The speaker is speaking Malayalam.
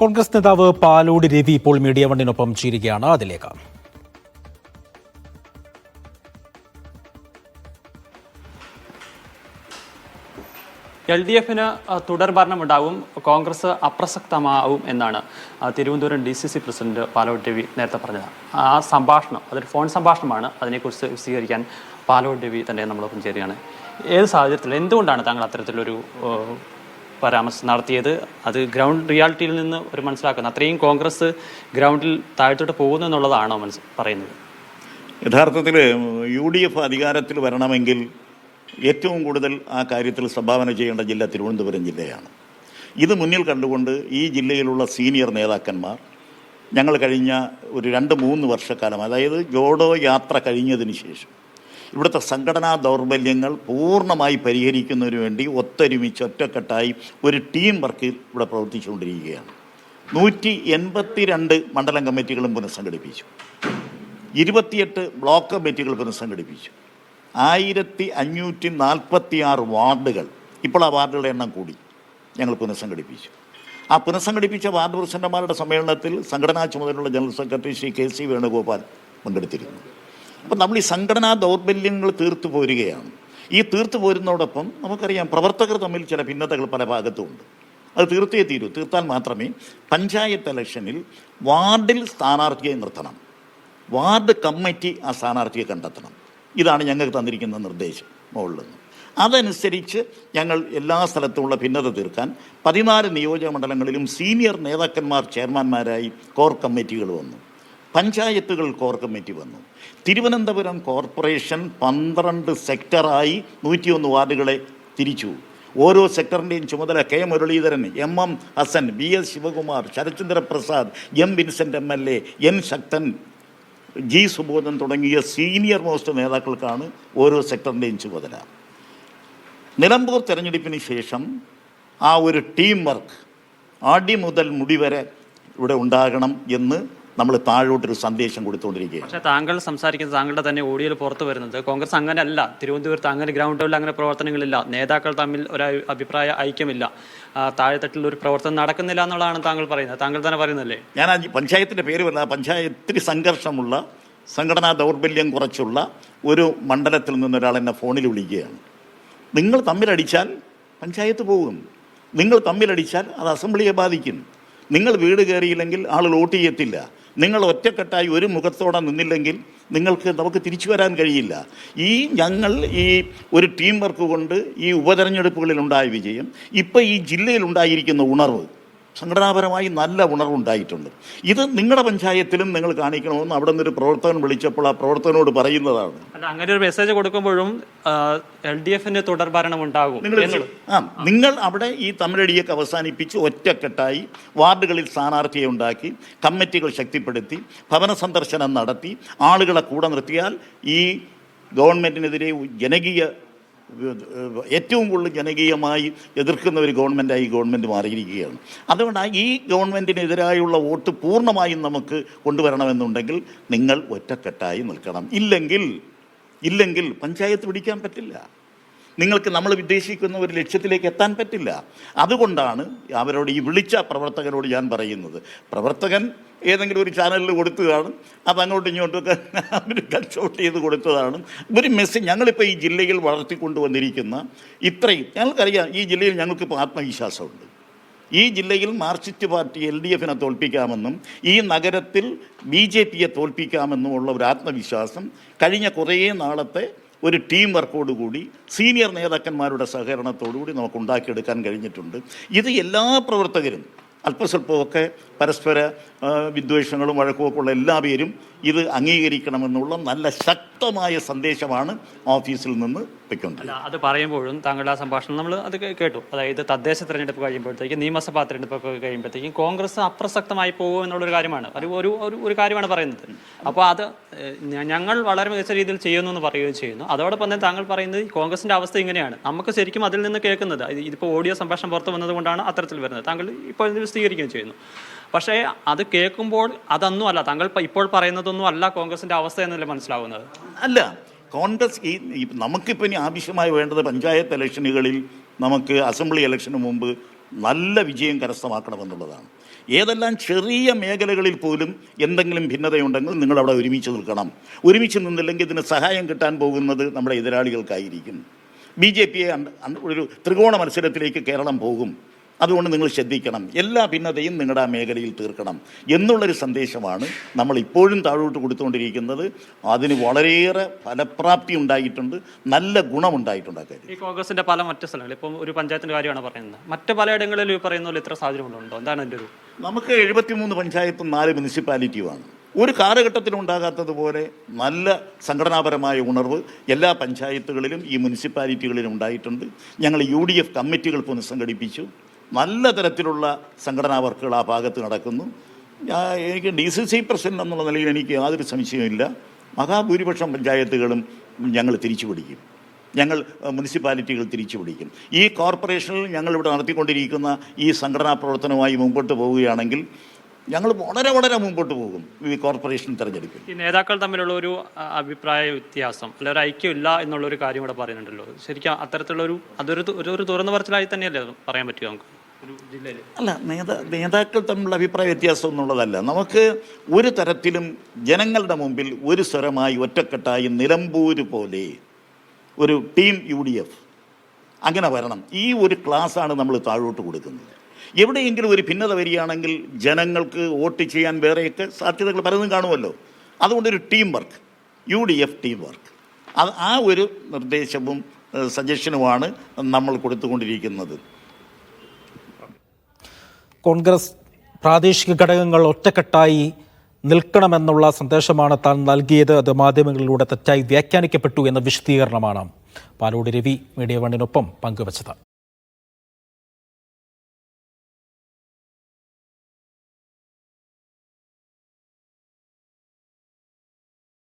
കോൺഗ്രസ് നേതാവ് പാലോട് രവി ഇപ്പോൾ മീഡിയ വണ്ണിനൊപ്പം ചേരുകയാണ്. അതിലേക്ക്. എൽ ഡി എഫിന് തുടർ ഭരണമുണ്ടാവും. കോൺഗ്രസ് അപ്രസക്തമാവും എന്നാണ് Thiruvananthapuram D C C president Palode Ravi നേരത്തെ പറഞ്ഞത്. ആ സംഭാഷണം അതൊരു ഫോൺ സംഭാഷണമാണ്. അതിനെക്കുറിച്ച് വിശദീകരിക്കാൻ പാലോട് രവി തന്നെ നമ്മളൊപ്പം ചേരുകയാണ്. ഏത് സാഹചര്യത്തിൽ എന്തുകൊണ്ടാണ് താങ്കൾ അത്തരത്തിലൊരു പരാമർശം നടത്തിയത്. അത് ഗ്രൗണ്ട് റിയാലിറ്റിയിൽ നിന്ന് ഒരു മനസ്സിലാക്കുന്നത് അത്രയും കോൺഗ്രസ് ഗ്രൗണ്ടിൽ താഴ്ത്തോട്ട് പോകുന്നു എന്നുള്ളതാണോ മനസ്സ് പറയുന്നത്? യഥാർത്ഥത്തിൽ യു ഡി എഫ് അധികാരത്തിൽ വരണമെങ്കിൽ ഏറ്റവും കൂടുതൽ ആ കാര്യത്തിൽ സംഭാവന ചെയ്യേണ്ട ജില്ല തിരുവനന്തപുരം ജില്ലയാണ്. ഇത് മുന്നിൽ കണ്ടുകൊണ്ട് ഈ ജില്ലയിലുള്ള സീനിയർ നേതാക്കന്മാർ ഞങ്ങൾ കഴിഞ്ഞ ഒരു രണ്ട് മൂന്ന് വർഷക്കാലം അതായത് ജോഡോ യാത്ര കഴിഞ്ഞതിന് ശേഷം ഇവിടുത്തെ സംഘടനാ ദൗർബല്യങ്ങൾ പൂർണമായി പരിഹരിക്കുന്നതിന് വേണ്ടി ഒത്തൊരുമിച്ച് ഒറ്റക്കെട്ടായി ഒരു ടീം വർക്ക് ഇവിടെ പ്രവർത്തിച്ചുകൊണ്ടിരിക്കുകയാണ്. നൂറ്റി എൺപത്തി രണ്ട് മണ്ഡലം കമ്മിറ്റികളും പുനഃസംഘടിപ്പിച്ചു. ഇരുപത്തിയെട്ട് ബ്ലോക്ക് കമ്മിറ്റികൾ പുനഃസംഘടിപ്പിച്ചു. ആയിരത്തി അഞ്ഞൂറ്റി നാൽപ്പത്തി ആറ് വാർഡുകൾ ഇപ്പോൾ ആ വാർഡുകളുടെ എണ്ണം കൂടി ഞങ്ങൾ പുനഃസംഘടിപ്പിച്ചു. ആ പുനഃസംഘടിപ്പിച്ച വാർഡ് പ്രസിഡന്റുമാരുടെ സമ്മേളനത്തിൽ സംഘടനാ ചുമതലയുള്ള general secretary Shri K C Venugopal പങ്കെടുത്തിരുന്നു. അപ്പം നമ്മൾ ഈ സംഘടനാ ദൗർബല്യങ്ങൾ തീർത്തു പോരുകയാണ്. ഈ തീർത്തു പോരുന്നതോടൊപ്പം നമുക്കറിയാം പ്രവർത്തകർ തമ്മിൽ ചില ഭിന്നതകൾ പല ഭാഗത്തുമുണ്ട് അത് തീർത്തേ തീരൂ. തീർത്താൽ മാത്രമേ പഞ്ചായത്ത് ഇലക്ഷനിൽ വാർഡിൽ സ്ഥാനാർത്ഥിയെ നിർത്തണം. വാർഡ് കമ്മിറ്റി ആ സ്ഥാനാർത്ഥിയെ കണ്ടെത്തണം. ഇതാണ് ഞങ്ങൾക്ക് തന്നിരിക്കുന്ന നിർദ്ദേശം മുകളിൽ നിന്ന്. അതനുസരിച്ച് ഞങ്ങൾ എല്ലാ സ്ഥലത്തുമുള്ള ഭിന്നത തീർക്കാൻ പതിനാല് നിയോജക മണ്ഡലങ്ങളിലും സീനിയർ നേതാക്കന്മാർ ചെയർമാന്മാരായി കോർ കമ്മിറ്റികൾ വന്നു. പഞ്ചായത്തുകൾ കോർ കമ്മിറ്റി വന്നു. തിരുവനന്തപുരം കോർപ്പറേഷൻ പന്ത്രണ്ട് സെക്ടറായി നൂറ്റിയൊന്ന് വാർഡുകളെ തിരിച്ചു. ഓരോ സെക്ടറിന്റെയും ചുമതല K Muraleedharan M M Hassan B S Sivakumar Sarathchandra Prasad M Vincent M L A N Sakthan G Subodhan തുടങ്ങിയ സീനിയർ മോസ്റ്റ് നേതാക്കൾക്കാണ് ഓരോ സെക്ടറിന്റെയും ചുമതല. നിലമ്പൂർ തെരഞ്ഞെടുപ്പിന് ശേഷം ആ ഒരു ടീം വർക്ക് ആടി മുതൽ മുടി വരെ ഇവിടെ ഉണ്ടാകണം എന്ന് നമ്മൾ താഴോട്ടൊരു സന്ദേശം കൊടുത്തുകൊണ്ടിരിക്കുകയാണ്. പക്ഷേ താങ്കൾ സംസാരിക്കുന്നത് താങ്കളുടെ തന്നെ ഓഡിയോയിൽ പുറത്തു വരുന്നത് കോൺഗ്രസ് അങ്ങനെയല്ല തിരുവനന്തപുരത്ത് അങ്ങനെ ഗ്രൗണ്ട് ലെവലിൽ അങ്ങനെ പ്രവർത്തനങ്ങളില്ല. നേതാക്കൾ തമ്മിൽ ഒരു അഭിപ്രായ ഐക്യമില്ല. താഴെത്തട്ടിൽ ഒരു പ്രവർത്തനം നടക്കുന്നില്ല എന്നുള്ളതാണ് താങ്കൾ പറയുന്നത്. താങ്കൾ തന്നെ പറയുന്നല്ലേ ഞാൻ ആ പഞ്ചായത്തിന്റെ പേര് പറഞ്ഞ പഞ്ചായത്തിൽ സംഘർഷമുള്ള സംഘടനാ ദൗർബല്യം കുറച്ചുള്ള ഒരു മണ്ഡലത്തിൽ നിന്ന് ഒരാൾ എന്നെ ഫോണിൽ വിളിക്കുകയാണ്. നിങ്ങൾ തമ്മിലടിച്ചാൽ പഞ്ചായത്ത് പോകും. നിങ്ങൾ തമ്മിലടിച്ചാൽ അത് അസംബ്ലിയെ ബാധിക്കും. നിങ്ങൾ വീട് കയറിയില്ലെങ്കിൽ ആൾ വോട്ട് ചെയ്യത്തില്ല. നിങ്ങൾ ഒറ്റക്കെട്ടായി ഒരു മുഖത്തോടെ നിന്നില്ലെങ്കിൽ നിങ്ങൾക്ക് നമുക്ക് തിരിച്ചു വരാൻ കഴിയില്ല. ഈ ഞങ്ങൾ ഈ ഒരു ടീം വർക്ക് കൊണ്ട് ഈ ഉപതെരഞ്ഞെടുപ്പുകളിൽ ഉണ്ടായ വിജയം ഇപ്പോൾ ഈ ജില്ലയിൽ ഉണ്ടായിരിക്കുന്ന ഉണർവ് സംഘടനാപരമായി നല്ല ഉണർവുണ്ടായിട്ടുണ്ട് ഇത് നിങ്ങളുടെ പഞ്ചായത്തിലും നിങ്ങൾ കാണിക്കണമെന്ന് അവിടെ നിന്നൊരു പ്രവർത്തകൻ വിളിച്ചപ്പോൾ ആ പ്രവർത്തകനോട് പറയുന്നതാണ്. അല്ല അങ്ങനെ ഒരു മെസ്സേജ് കൊടുക്കുമ്പോഴും എൽ ഡി എഫിന് തുടർ ഭരണം ഉണ്ടാകും ആ നിങ്ങൾ അവിടെ ഈ തമിഴടിയൊക്കെ അവസാനിപ്പിച്ച് ഒറ്റക്കെട്ടായി വാർഡുകളിൽ സ്ഥാനാർത്ഥിയെ ഉണ്ടാക്കി കമ്മിറ്റികൾ ശക്തിപ്പെടുത്തി ഭവന സന്ദർശനം നടത്തി ആളുകളെ കൂടെ നിർത്തിയാൽ ഈ ഗവൺമെന്റിനെതിരെ ജനകീയ ഏറ്റവും കൂടുതൽ ജനകീയമായി എതിർക്കുന്ന ഒരു ഗവൺമെന്റായി ഈ ഗവൺമെന്റ് മാറിയിരിക്കുകയാണ്. അതുകൊണ്ടാണ് ഈ ഗവൺമെന്റിനെതിരായുള്ള വോട്ട് പൂർണമായും നമുക്ക് കൊണ്ടുവരണമെന്നുണ്ടെങ്കിൽ നിങ്ങൾ ഒറ്റക്കെട്ടായി നിൽക്കണം. ഇല്ലെങ്കിൽ ഇല്ലെങ്കിൽ പഞ്ചായത്ത് പിടിക്കാൻ പറ്റില്ല. നിങ്ങൾക്ക് നമ്മൾ ഉദ്ദേശിക്കുന്ന ഒരു ലക്ഷ്യത്തിലേക്ക് എത്താൻ പറ്റില്ല. അതുകൊണ്ടാണ് അവരോട് ഈ വിളിച്ച പ്രവർത്തകരോട് ഞാൻ പറയുന്നത്. പ്രവർത്തകൻ ഏതെങ്കിലും ഒരു ചാനലിൽ കൊടുത്തതാണ്. അത് അങ്ങോട്ടും ഇങ്ങോട്ടൊക്കെ അവർ കൺസോൾട്ട് ചെയ്ത് കൊടുത്തതാണ്. ഒരു മെസ്സേജ് ഞങ്ങളിപ്പോൾ ഈ ജില്ലയിൽ വളർത്തിക്കൊണ്ടുവന്നിരിക്കുന്ന ഇത്രയും. ഞങ്ങൾക്കറിയാം ഈ ജില്ലയിൽ ഞങ്ങൾക്കിപ്പോൾ ആത്മവിശ്വാസമുണ്ട്. ഈ ജില്ലയിൽ മാർക്സിസ്റ്റ് പാർട്ടി എൽ ഡി എഫിനെ തോൽപ്പിക്കാമെന്നും ഈ നഗരത്തിൽ ബി ജെ പിയെ തോൽപ്പിക്കാമെന്നും ഉള്ള ഒരു ആത്മവിശ്വാസം കഴിഞ്ഞ കുറേ നാളത്തെ ഒരു ടീം വർക്കോടുകൂടി സീനിയർ നേതാക്കന്മാരുടെ സഹകരണത്തോടുകൂടി നമുക്ക് ഉണ്ടാക്കിയെടുക്കാൻ കഴിഞ്ഞിട്ടുണ്ട്. ഇത് എല്ലാ പ്രവർത്തകരും അല്പസ്വല്പമൊക്കെ പരസ്പര വിദ്വേഷങ്ങളും വഴക്കുമൊക്കെ ഉള്ള എല്ലാ പേരും ഇത് അംഗീകരിക്കണമെന്നുള്ള നല്ല ശക്തമായ സന്ദേശമാണ് ഓഫീസിൽ നിന്ന് വെക്കുന്നത്. അത് പറയുമ്പോഴും താങ്കളുടെ ആ സംഭാഷണം നമ്മൾ അത് കേട്ടു. അതായത് തദ്ദേശ തെരഞ്ഞെടുപ്പ് കഴിയുമ്പോഴത്തേക്കും നിയമസഭാ തെരഞ്ഞെടുപ്പ് കഴിയുമ്പോഴത്തേക്കും കോൺഗ്രസ് അപ്രസക്തമായി പോകും എന്നുള്ളൊരു കാര്യമാണ്. അത് ഒരു ഒരു കാര്യമാണ് പറയുന്നത്. അപ്പോൾ അത് ഞങ്ങൾ വളരെ മികച്ച രീതിയിൽ ചെയ്യുന്നു എന്ന് പറയുകയും ചെയ്യുന്നു. അതോടൊപ്പം തന്നെ താങ്കൾ പറയുന്നത് കോൺഗ്രസിന്റെ അവസ്ഥ ഇങ്ങനെയാണ്. നമുക്ക് ശരിക്കും അതിൽ നിന്ന് കേൾക്കുന്നത് ഇത് ഇതിപ്പോൾ ഓഡിയോ സംഭാഷണം പുറത്ത് വന്നതുകൊണ്ടാണ് അത്തരത്തിൽ വരുന്നത്. താങ്കൾ ഇപ്പോൾ ഇത് വിശദീകരിക്കുകയും ചെയ്യുന്നു. പക്ഷേ അത് കേൾക്കുമ്പോൾ അതൊന്നും അല്ല. താങ്കൾ ഇപ്പോൾ പറയുന്നതൊന്നും അല്ല കോൺഗ്രസിന്റെ അവസ്ഥ എന്നല്ല മനസ്സിലാവുന്നത്? അല്ല. കോൺഗ്രസ് ഈ നമുക്കിപ്പോൾ ഇനി ആവശ്യമായി വേണ്ടത് പഞ്ചായത്ത് ഇലക്ഷനുകളിൽ നമുക്ക് അസംബ്ലി ഇലക്ഷന് മുമ്പ് നല്ല വിജയം കരസ്ഥമാക്കണമെന്നുള്ളതാണ്. ഏതെല്ലാം ചെറിയ മേഖലകളിൽ പോലും എന്തെങ്കിലും ഭിന്നതയുണ്ടെങ്കിൽ നിങ്ങൾ അവിടെ ഒരുമിച്ച് നിൽക്കണം. ഒരുമിച്ച് നിന്നില്ലെങ്കിൽ ഇതിന് സഹായം കിട്ടാൻ പോകുന്നത് നമ്മുടെ എതിരാളികൾക്കായിരിക്കും. ബി ജെ പിയെ ഒരു ത്രികോണ മത്സരത്തിലേക്ക് കേരളം പോകും. അതുകൊണ്ട് നിങ്ങൾ ശ്രദ്ധിക്കണം. എല്ലാ ഭിന്നതയും നിങ്ങളുടെ ആ മേഖലയിൽ തീർക്കണം. എന്നുള്ളൊരു സന്ദേശമാണ് നമ്മൾ ഇപ്പോഴും താഴോട്ട് കൊടുത്തുകൊണ്ടിരിക്കുന്നത്. അതിന് വളരെയേറെ ഫലപ്രാപ്തി ഉണ്ടായിട്ടുണ്ട്. നല്ല ഗുണമുണ്ടായിട്ടുണ്ട് കാര്യം. ഈ കോൺഗ്രസിന്റെ പല മറ്റ് സ്ഥലങ്ങളിൽ ഇപ്പം ഒരു പഞ്ചായത്തിന്റെ കാര്യമാണ് പറയുന്നത്. മറ്റ് പലയിടങ്ങളിലും ഈ പറയുന്ന പോലെ ഇത്ര സാഹചര്യങ്ങളുണ്ടോ എന്താണ് എന്റെ ഒരു നമുക്ക് എഴുപത്തിമൂന്ന് പഞ്ചായത്തും നാല് മുനിസിപ്പാലിറ്റിയുമാണ്. ഒരു കാലഘട്ടത്തിലുണ്ടാകാത്തതുപോലെ നല്ല സംഘടനാപരമായ ഉണർവ് എല്ലാ പഞ്ചായത്തുകളിലും ഈ മുനിസിപ്പാലിറ്റികളിലും ഉണ്ടായിട്ടുണ്ട്. ഞങ്ങൾ യു ഡി എഫ് കമ്മിറ്റികൾ പുനഃസംഘടിപ്പിച്ചു നല്ല തരത്തിലുള്ള സംഘടനാ വർക്കുകൾ ആ ഭാഗത്ത് നടക്കുന്നു. ഞാൻ എനിക്ക് ഡി സി സി പ്രസിഡന്റ് എന്നുള്ള നിലയിൽ എനിക്ക് യാതൊരു സംശയമില്ല മഹാഭൂരിപക്ഷം പഞ്ചായത്തുകളും ഞങ്ങൾ തിരിച്ചു പിടിക്കും ഞങ്ങൾ മുനിസിപ്പാലിറ്റികൾ തിരിച്ചു പിടിക്കും ഈ കോർപ്പറേഷനിൽ ഞങ്ങൾ ഇവിടെ നടത്തിക്കൊണ്ടിരിക്കുന്ന ഈ സംഘടനാ പ്രവർത്തനവുമായി മുമ്പോട്ട് പോവുകയാണെങ്കിൽ ഞങ്ങൾ വളരെ വളരെ മുമ്പോട്ട് പോകും ഈ കോർപ്പറേഷൻ തെരഞ്ഞെടുപ്പിൽ. ഈ നേതാക്കൾ തമ്മിലുള്ള ഒരു അഭിപ്രായ വ്യത്യാസം അല്ല ഒരു ഐക്യമില്ല എന്നുള്ള ഒരു കാര്യം ഇവിടെ പറയുന്നുണ്ടല്ലോ. ശരിക്കും അത്തരത്തിലുള്ള ഒരു അതൊരു ഒരു- തുറന്ന പറച്ചിലായി തന്നെയല്ലേ പറയാൻ പറ്റുമോ നമുക്ക്? അല്ല നേതാ നേതാക്കൾ തമ്മിലുള്ള അഭിപ്രായ വ്യത്യാസം എന്നുള്ളതല്ല. നമുക്ക് ഒരു തരത്തിലും ജനങ്ങളുടെ മുമ്പിൽ ഒരു സ്വരമായി ഒറ്റക്കെട്ടായി നിലമ്പൂര് പോലെ ഒരു ടീം യു ഡി എഫ് അങ്ങനെ വരണം. ഈ ഒരു ക്ലാസ്സാണ് നമ്മൾ താഴോട്ട് കൊടുക്കുന്നത്. എവിടെയെങ്കിലും ഒരു ഭിന്നത വരികയാണെങ്കിൽ ജനങ്ങൾക്ക് വോട്ട് ചെയ്യാൻ വേറെയൊക്കെ സാധ്യതകൾ പലതും കാണുമല്ലോ. അതുകൊണ്ടൊരു team work U D F team work. അത് ആ ഒരു നിർദ്ദേശവും സജഷനുമാണ് നമ്മൾ കൊടുത്തുകൊണ്ടിരിക്കുന്നത്. കോൺഗ്രസ് പ്രാദേശിക ഘടകങ്ങൾ ഒറ്റക്കെട്ടായി നിൽക്കണമെന്നുള്ള സന്ദേശമാണ് താൻ നൽകിയത്. അത് മാധ്യമങ്ങളിലൂടെ തെറ്റായി വ്യാഖ്യാനിക്കപ്പെട്ടു എന്ന വിശദീകരണമാണ്. പാലോട് രവി മീഡിയ വണ്ണിനൊപ്പം പങ്കുവച്ചത്.